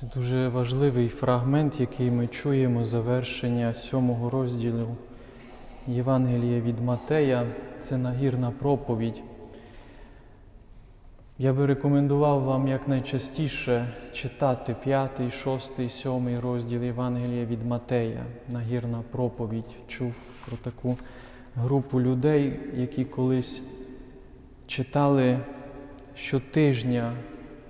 Це дуже важливий фрагмент, який ми чуємо завершення сьомого розділу Євангелія від Матея. Це нагірна проповідь. Я би рекомендував вам якнайчастіше читати п'ятий, шостий, сьомий розділ Євангелія від Матея. Нагірна проповідь. Чув про таку групу людей, які колись читали щотижня,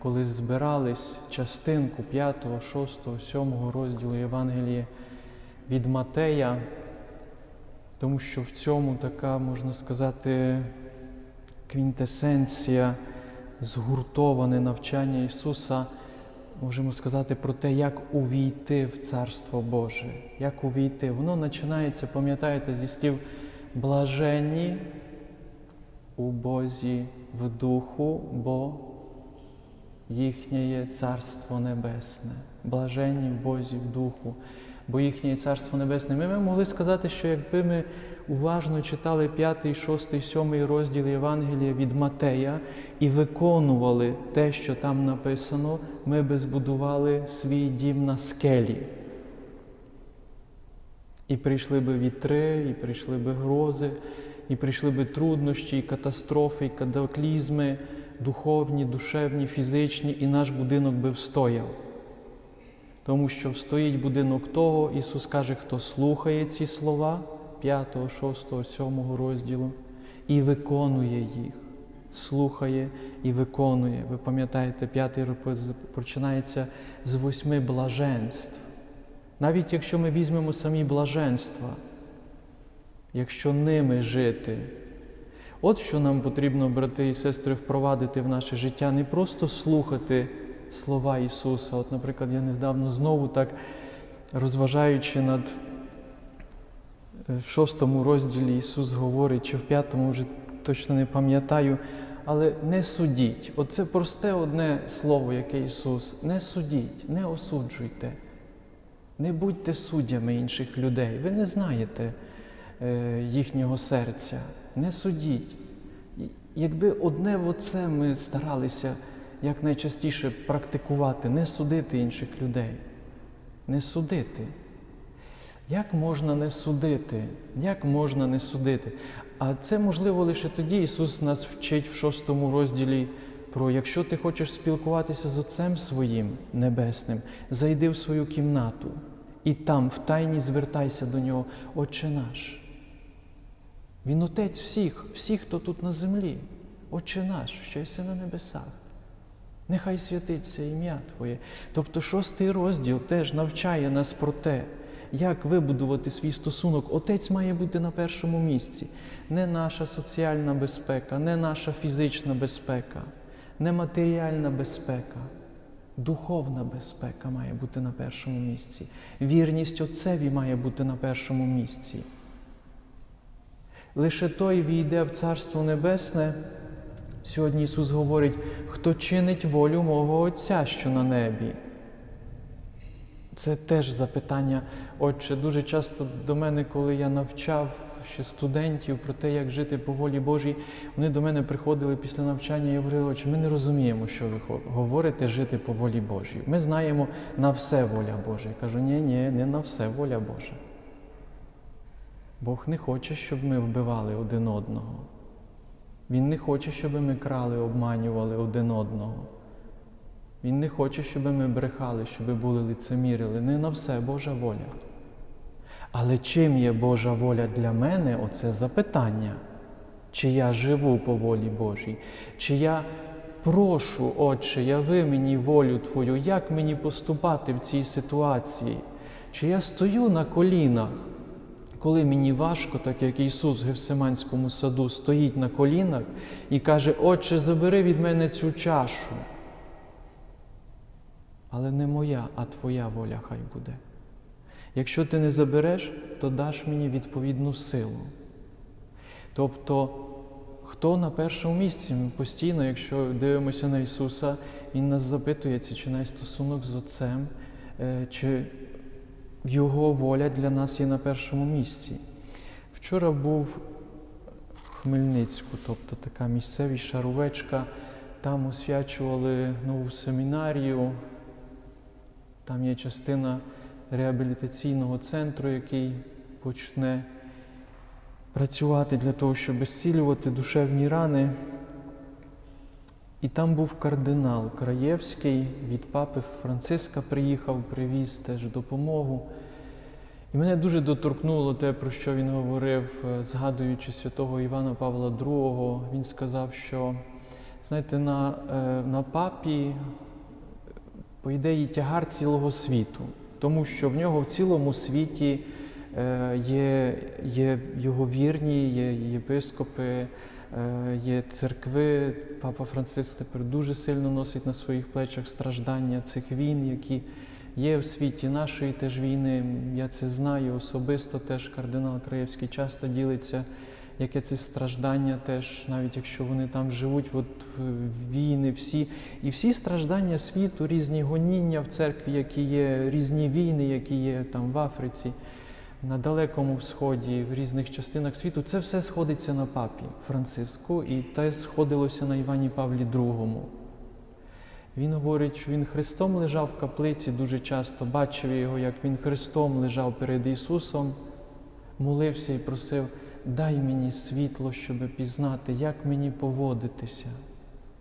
коли збирались частинку 5, 6, 7 розділу Євангелія від Матея, тому що в цьому така, можна сказати, квінтесенція, згуртоване навчання Ісуса, можемо сказати про те, як увійти в Царство Боже, як увійти. Воно починається, пам'ятаєте, зі слів блаженні у Бозі в духу, бо їхнє є Царство Небесне. Блаженні Бозі в духу, бо їхнє є Царство Небесне. Ми, ми могли сказати, що якби ми уважно читали 5, 6, 7 розділ Євангелія від Матея і виконували те, що там написано, ми би збудували свій дім на скелі. І прийшли би вітри, і прийшли би грози, і прийшли би труднощі, і катастрофи, і катаклізми, духовні, душевні, фізичні, і наш будинок би встояв. Тому що встоїть будинок того, Ісус каже, хто слухає ці слова 5, 6, 7 розділу і виконує їх. Слухає і виконує. Ви пам'ятаєте, п'ятий розділ починається з восьми блаженств. Навіть якщо ми візьмемо самі блаженства, якщо ними жити, от що нам потрібно, брати і сестри, впровадити в наше життя, не просто слухати слова Ісуса. От, наприклад, я недавно знову так розважаючи над в шостому розділі Ісус говорить, чи в п'ятому вже точно не пам'ятаю, але не судіть. Оце просте одне слово, яке Ісус, не судіть, не осуджуйте. Не будьте суддями інших людей. Ви не знаєте е, їхнього серця. Не судіть. Якби одне в оце ми старалися якнайчастіше практикувати, не судити інших людей, не судити. Як можна не судити? Як можна не судити? А це можливо лише тоді Ісус нас вчить в шостому розділі про якщо ти хочеш спілкуватися з Отцем своїм небесним, зайди в свою кімнату і там, в тайні, звертайся до Нього, Отче наш. Він Отець всіх, всіх, хто тут на землі, Отче наш, що єси на небесах. Нехай святиться ім'я Твоє. Тобто шостий розділ теж навчає нас про те, як вибудувати свій стосунок. Отець має бути на першому місці. Не наша соціальна безпека, не наша фізична безпека, не матеріальна безпека. Духовна безпека має бути на першому місці. Вірність Отцеві має бути на першому місці. Лише той війде в Царство Небесне. Сьогодні Ісус говорить, хто чинить волю мого Отця, що на небі. Це теж запитання, Отче, дуже часто до мене, коли я навчав ще студентів про те, як жити по волі Божій, вони до мене приходили після навчання і говорили, Отче, ми не розуміємо, що ви говорите жити по волі Божій. Ми знаємо на все воля Божа. Я кажу, ні, ні, не на все воля Божа. Бог не хоче, щоб ми вбивали один одного. Він не хоче, щоб ми крали, обманювали один одного. Він не хоче, щоб ми брехали, щоб були лицемірили. Не на все Божа воля. Але чим є Божа воля для мене оце запитання, чи я живу по волі Божій, чи я прошу, Отче, яви мені волю Твою, як мені поступати в цій ситуації? Чи я стою на колінах, коли мені важко, так як Ісус в Гевсиманському саду стоїть на колінах і каже, Отче, забери від мене цю чашу. Але не моя, а Твоя воля хай буде. Якщо ти не забереш, то даш мені відповідну силу. Тобто, хто на першому місці? Ми постійно, якщо дивимося на Ісуса, Він нас запитує, чи має стосунок з Отцем, е, чи Його воля для нас є на першому місці. Вчора був в Хмельницьку, тобто така місцевість шаровечка, там освячували нову семінарію. Там є частина реабілітаційного центру, який почне працювати для того, щоб зцілювати душевні рани. І там був кардинал Краєвський від папи Франциска приїхав, привіз теж допомогу. І мене дуже доторкнуло те, про що він говорив, е, згадуючи святого Івана Павла II. Він сказав, що знаєте, на, е, на папі, по ідеї, тягар цілого світу, тому що в нього в цілому світі е, є, є його вірні, є єпископи, е, є церкви. Папа Франциск тепер дуже сильно носить на своїх плечах страждання цих війн, які є в світі нашої теж війни. Я це знаю особисто. Теж кардинал Краєвський часто ділиться, яке це страждання, теж, навіть якщо вони там живуть, от війни всі. І всі страждання світу, різні гоніння в церкві, які є, різні війни, які є там в Африці. На Далекому Сході, в різних частинах світу, це все сходиться на папі Франциску, і те сходилося на Івані Павлі II. Він говорить, що він Христом лежав в каплиці дуже часто, бачив його, як він Христом лежав перед Ісусом, молився і просив, дай мені світло, щоб пізнати, як мені поводитися,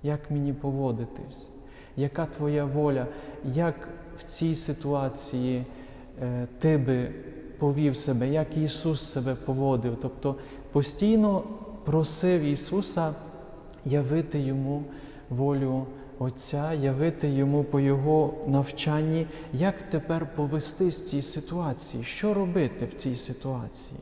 як мені поводитись, яка твоя воля, як в цій ситуації е, ти би повів себе, як Ісус себе поводив. Тобто постійно просив Ісуса явити йому волю Отця, явити йому по Його навчанні, як тепер повестись в цій ситуації, що робити в цій ситуації.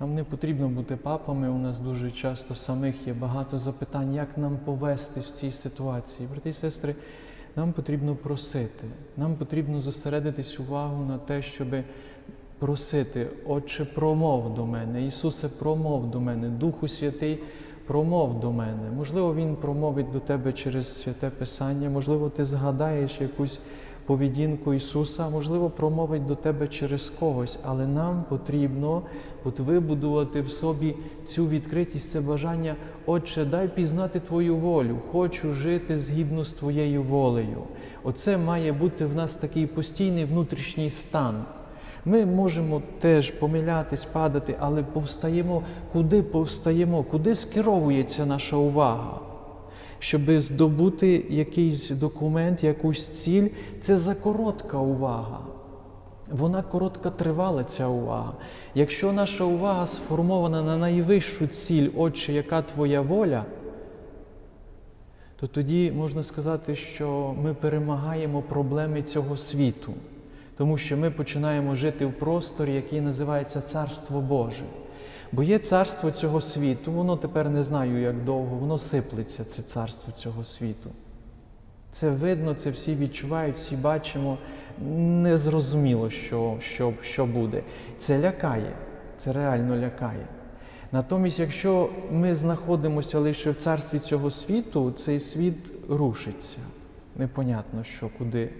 Нам не потрібно бути папами, у нас дуже часто самих є багато запитань, як нам повестись в цій ситуації. Брати і сестри, нам потрібно просити, нам потрібно зосередитись увагу на те, щоб просити, Отче, промов до мене, Ісусе, промов до мене, Духу Святий, промов до мене. Можливо, Він промовить до тебе через святе Писання, можливо, ти згадаєш якусь поведінку Ісуса, можливо, промовить до тебе через когось, але нам потрібно от вибудувати в собі цю відкритість, це бажання, Отче, дай пізнати Твою волю, хочу жити згідно з Твоєю волею. Оце має бути в нас такий постійний внутрішній стан. Ми можемо теж помилятись, падати, але повстаємо, куди повстаємо, куди скеровується наша увага. Щоб здобути якийсь документ, якусь ціль, це закоротка увага. Вона коротко тривала, ця увага. Якщо наша увага сформована на найвищу ціль, Отче, яка твоя воля, то тоді можна сказати, що ми перемагаємо проблеми цього світу тому що ми починаємо жити в просторі, який називається Царство Боже. Бо є царство цього світу, воно тепер не знаю, як довго, воно сиплеться, це царство цього світу. Це видно, це всі відчувають, всі бачимо. Незрозуміло, що, що, що буде. Це лякає, це реально лякає. Натомість, якщо ми знаходимося лише в царстві цього світу, цей світ рушиться. Непонятно, що куди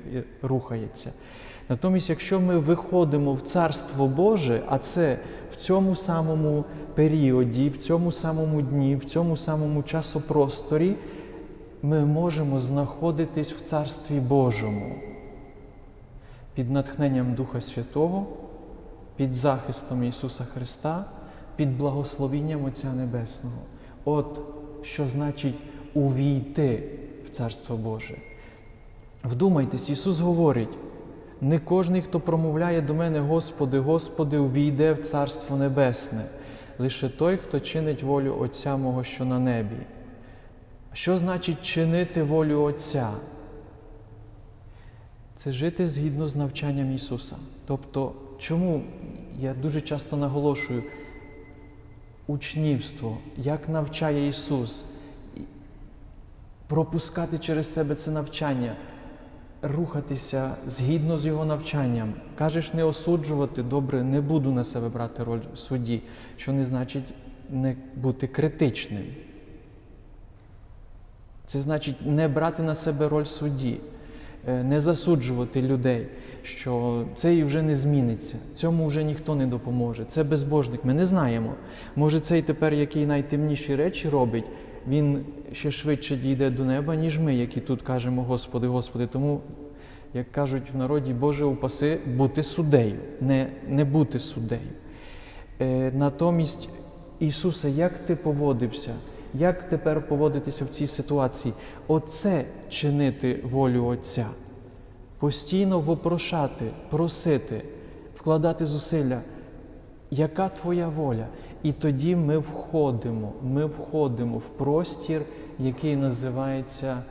рухається. Натомість, якщо ми виходимо в Царство Боже, а це в цьому самому періоді, в цьому самому дні, в цьому самому часопросторі, ми можемо знаходитись в Царстві Божому під натхненням Духа Святого, під захистом Ісуса Христа, під благословінням Отця Небесного. От що значить увійти в Царство Боже. Вдумайтесь, Ісус говорить. Не кожний, хто промовляє до мене, Господи, Господи, увійде в Царство Небесне, лише той, хто чинить волю Отця мого, що на небі. Що значить чинити волю Отця? Це жити згідно з навчанням Ісуса. Тобто, чому я дуже часто наголошую учнівство, як навчає Ісус, пропускати через себе це навчання рухатися згідно з його навчанням. Кажеш, не осуджувати, добре, не буду на себе брати роль судді, що не значить не бути критичним. Це значить не брати на себе роль судді, е, не засуджувати людей, що це і вже не зміниться, цьому вже ніхто не допоможе. Це безбожник. Ми не знаємо. Може, цей тепер, який найтемніші речі робить, він ще швидше дійде до неба, ніж ми, які тут кажемо, Господи, Господи. Тому як кажуть в народі, Боже упаси бути суддею, не, не бути суддею. Е, натомість, Ісусе, як ти поводився? Як тепер поводитися в цій ситуації? Оце чинити волю Отця. Постійно вопрошати, просити, вкладати зусилля. Яка твоя воля? І тоді ми входимо, ми входимо в простір, який називається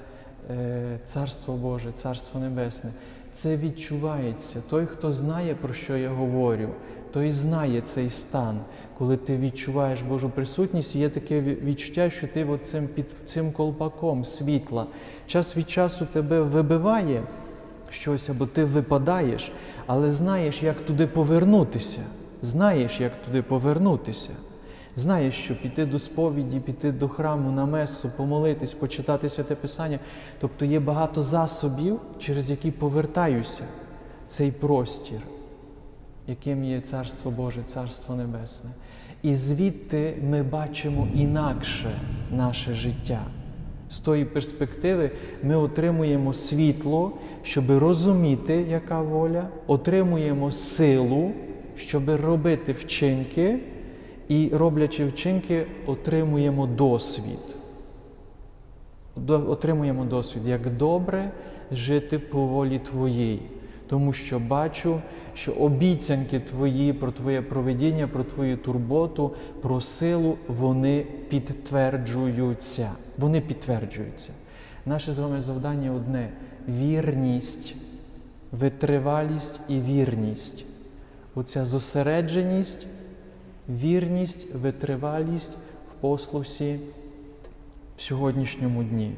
е, Царство Боже, Царство Небесне. Це відчувається. Той, хто знає, про що я говорю, той знає цей стан, коли ти відчуваєш Божу присутність, є таке відчуття, що ти от цим, під цим колпаком світла. Час від часу тебе вибиває щось, або ти випадаєш, але знаєш, як туди повернутися. Знаєш, як туди повернутися. Знаєш, що піти до сповіді, піти до храму на месу, помолитись, почитати святе Писання. Тобто є багато засобів, через які повертаюся цей простір, яким є Царство Боже, Царство Небесне. І звідти ми бачимо інакше наше життя. З тої перспективи ми отримуємо світло, щоб розуміти, яка воля, отримуємо силу, щоб робити вчинки, і роблячи вчинки, отримуємо досвід. Отримуємо досвід, як добре жити по волі Твоїй, тому що бачу, що обіцянки Твої про Твоє проведіння, про Твою турботу, про силу, вони підтверджуються. Вони підтверджуються. Наше з вами завдання одне вірність, витривалість і вірність. Оця зосередженість, вірність, витривалість в послусі в сьогоднішньому дні.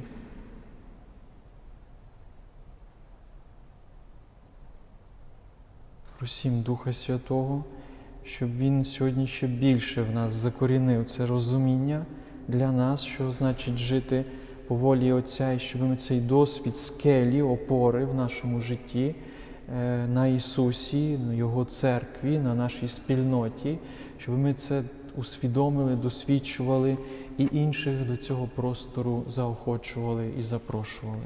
Просім Духа Святого, щоб Він сьогодні ще більше в нас закорінив це розуміння для нас, що значить жити по волі Отця, і щоб ми цей досвід скелі, опори в нашому житті на Ісусі, на Його церкві, на нашій спільноті, щоб ми це усвідомили, досвідчували і інших до цього простору заохочували і запрошували.